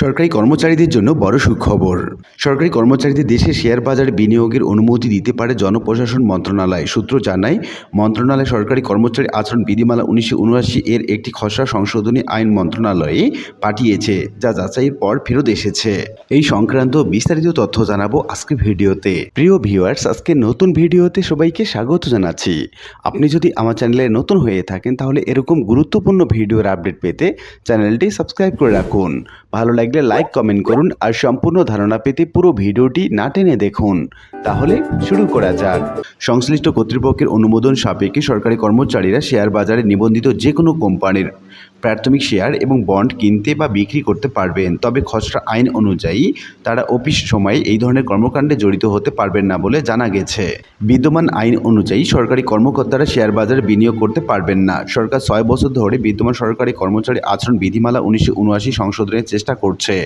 সরকারি কর্মচারীদের জন্য বড় সুখবর। সরকারি কর্মচারীদের দেশে শেয়ার বাজারে বিনিয়োগের অনুমতি দিতে পারে জনপ্রশাসন মন্ত্রণালয়। সূত্র জানায়, মন্ত্রণালয় সরকারি কর্মচারী আচরণ বিধিমালা উনিশশো উনআশি এর একটি খসড়া সংশোধনী আইন মন্ত্রণালয়ে পাঠিয়েছে, যা যাচাইয়ের পর ফেরত এসেছে। এই সংক্রান্ত বিস্তারিত তথ্য জানাব আজকের ভিডিওতে। প্রিয় ভিউয়ার্স আজকে নতুন ভিডিওতে সবাইকে স্বাগত জানাচ্ছি। আপনি যদি আমার চ্যানেলে নতুন হয়ে থাকেন, তাহলে এরকম গুরুত্বপূর্ণ ভিডিওর আপডেট পেতে চ্যানেলটি সাবস্ক্রাইব করে রাখুন। ভালো লাগলে লাইক কমেন্ট করুন আর সম্পূর্ণ ধারণা পেতে পুরো ভিডিওটি না টেনে দেখুন। তাহলে শুরু করা যাক। সংশ্লিষ্ট কর্তৃপক্ষের অনুমোদন সাপেক্ষে সরকারি কর্মচারীরা শেয়ার বাজারে নিবন্ধিত যে কোনো কোম্পানির প্রাথমিক শেয়ার এবং বন্ড কিনতে বা বিক্রি করতে পারবেন। তবে খসড়া আইন অনুযায়ী তারা অফিস সময়ে এই ধরনের কর্মকাণ্ডে জড়িত হতে পারবেন না বলে জানা গেছে। বিদ্যমান আইন অনুযায়ী সরকারি কর্মকর্তারা শেয়ার বাজারে বিনিয়োগ করতে পারবেন না। সরকার ছয় বছর ধরে বিদ্যমান সরকারি কর্মচারী আচরণ বিধিমালা উনিশশো উনআশি সংশোধনের চেষ্টা করছে।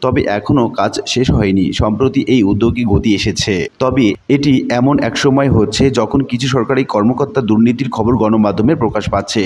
তবে এখনও কাজ শেষ হয়নি, সম্প্রতি এই উদ্যোগে গতি এসেছে। তবে এটি এমন এক সময় হচ্ছে যখন কিছু সরকারি কর্মকর্তা দুর্নীতির খবর গণমাধ্যমে প্রকাশ পাচ্ছে।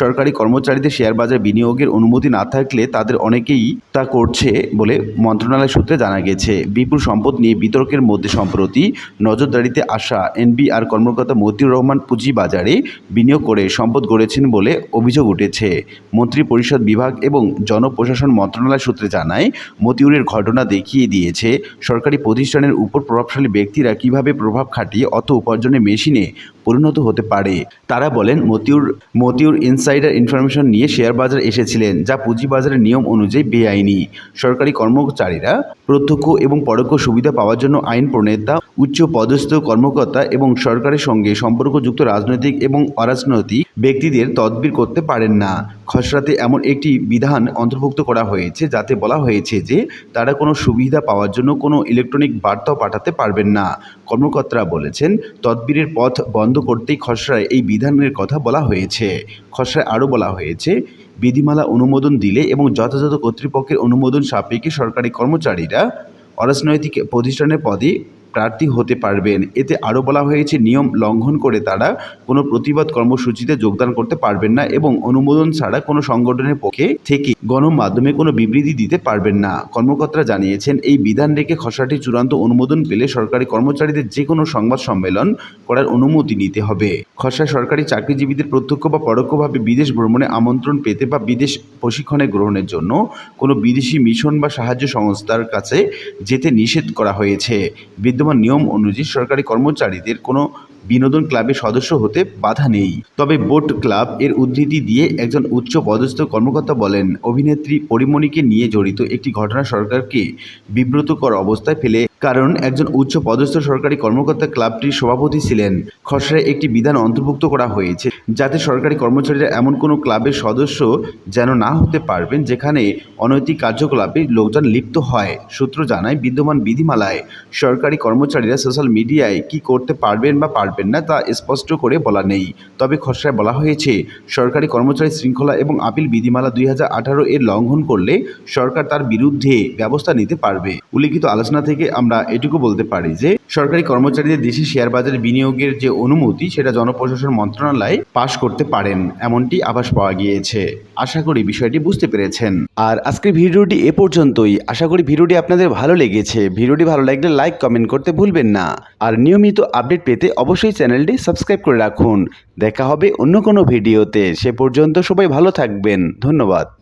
সরকারি কর্মচারীদের শেয়ার বাজার বিনিয়োগের অনুমতি না থাকলে তাদের অনেকেই তা করছে বলে মন্ত্রণালয় সূত্রে জানা গেছে। বিপুল সম্পদ নিয়ে বিতর্কের মধ্যে সম্প্রতি নজরদারিতে আসা এনবিআর কর্মকর্তা মতিউর রহমান পুঁজিবাজারে বিনিয়োগ করে সম্পদ গড়েছেন বলে অভিযোগ উঠেছে। মন্ত্রী পরিষদ বিভাগ এবং জনপ্রশাসন মন্ত্রণালয় সূত্রে জানায়, মতিউরের ঘটনা দেখিয়ে দিয়েছে, সরকারি প্রতিষ্ঠানের উপর প্রভাবশালী ব্যক্তিরা কীভাবে প্রভাব খাটিয়ে অর্থ উপার্জনের মেশিনে পরিণত হতে পারে। তারা বলেন, মতিউর মতিউর ইনসাইডার ইনফরমেশন নিয়ে শেয়ার বাজারে এসেছিলেন, যা পুঁজিবাজারের নিয়ম অনুযায়ী বেআইনি। সরকারি কর্মচারীরা প্রত্যক্ষ এবং পরোক্ষ সুবিধা পাওয়ার জন্য আইন প্রণেতা, উচ্চ পদস্থ কর্মকর্তা এবং সরকারের সঙ্গে সম্পর্কযুক্ত রাজনৈতিক এবং অরাজনৈতিক ব্যক্তিদের তদবির করতে পারেন না। খসড়াতে এমন একটি বিধান অন্তর্ভুক্ত করা হয়েছে, যাতে বলা হয়েছে যে তারা কোনো সুবিধা পাওয়ার জন্য কোনো ইলেকট্রনিক বার্তাও পাঠাতে পারবেন না। কর্মকর্তারা বলেছেন, তদবিরের পথ বন্ধ করতেই খসড়ায় এই বিধানের কথা বলা হয়েছে। খসড়ায় আরও বলা হয়েছে বিধিমালা অনুমোদন দিলে এবং যথাযথ কর্তৃপক্ষের অনুমোদন সাপেক্ষে সরকারি কর্মচারীরা অরাজনৈতিক প্রতিষ্ঠানের পদে প্রার্থী হতে পারবেন। এতে আরও বলা হয়েছে, নিয়ম লঙ্ঘন করে তারা কোনো প্রতিবাদ কর্মসূচিতে যোগদান করতে পারবেন না এবং অনুমোদন ছাড়া কোনো সংগঠনের পক্ষে থেকে গণমাধ্যমে কোনো বিবৃতি দিতে পারবেন না। কর্মকর্তারা জানিয়েছেন, এই বিধান রেখে খসড়াটি চূড়ান্ত অনুমোদন পেলে সরকারি কর্মচারীদের যে কোনো সংবাদ সম্মেলন করার অনুমতি নিতে হবে। খসড়ায় সরকারি চাকরিজীবীদের প্রত্যক্ষ বা পরোক্ষভাবে বিদেশ ভ্রমণে আমন্ত্রণ পেতে বা বিদেশ প্রশিক্ষণে গ্রহণের জন্য কোনো বিদেশি মিশন বা সাহায্য সংস্থার কাছে যেতে নিষেধ করা হয়েছে। বিদ্যমান নিয়ম অনুযায়ী সরকারি কর্মচারীদের কোনো বিনোদন ক্লাবের সদস্য হতে বাধা নেই। তবে বোট ক্লাব এর উদ্ধৃতি দিয়ে একজন উচ্চ পদস্থ কর্মকর্তা বলেন, অভিনেত্রী পরিমণিকে নিয়ে জড়িত একটি ঘটনা সরকারকে বিব্রতকর অবস্থায় ফেলে কারণ একজন উচ্চ পদস্থ সরকারি কর্মকর্তা ক্লাবটির সভাপতি ছিলেন। খসড়ায় একটি বিধান অন্তর্ভুক্ত করা হয়েছে, যাতে সরকারি কর্মচারীরা এমন কোনো ক্লাবের সদস্য যেন না হতে পারবেন, যেখানে অনৈতিক কার্যকলাপে লোকজন লিপ্ত হয়, সূত্র জানায় বিদ্যমান বিধিমালায়। সরকারি কর্মচারীরা সোশ্যাল মিডিয়ায় কি করতে পারবেন বা পারবেন না তা স্পষ্ট করে বলা নেই। তবে খসড়ায় বলা হয়েছে, সরকারি কর্মচারী শৃঙ্খলা এবং আপিল বিধিমালা দুই হাজার আঠারো এর লঙ্ঘন করলে সরকার তার বিরুদ্ধে ব্যবস্থা নিতে পারবে। উল্লিখিত আলোচনা থেকে আমরা এটুকু বলতে পারি যে, সরকারি কর্মচারীদের দেশি শেয়ার বাজারে বিনিয়োগের যে অনুমতি, সেটা জনপ্রশাসন মন্ত্রণালয় পাশ করতে পারেন, এমনটি আভাস পাওয়া গিয়েছে। আশা করি বিষয়টি বুঝতে পেরেছেন। আর আজকের ভিডিওটি এ পর্যন্তই। আশা করি ভিডিওটি আপনাদের ভালো লেগেছে। ভিডিওটি ভালো লাগলে লাইক কমেন্ট করতে ভুলবেন না। আর নিয়মিত আপডেট পেতে অবশ্যই চ্যানেলটি সাবস্ক্রাইব করে রাখুন। দেখা হবে অন্য কোনো ভিডিওতে। সে পর্যন্ত সবাই ভালো থাকবেন। ধন্যবাদ।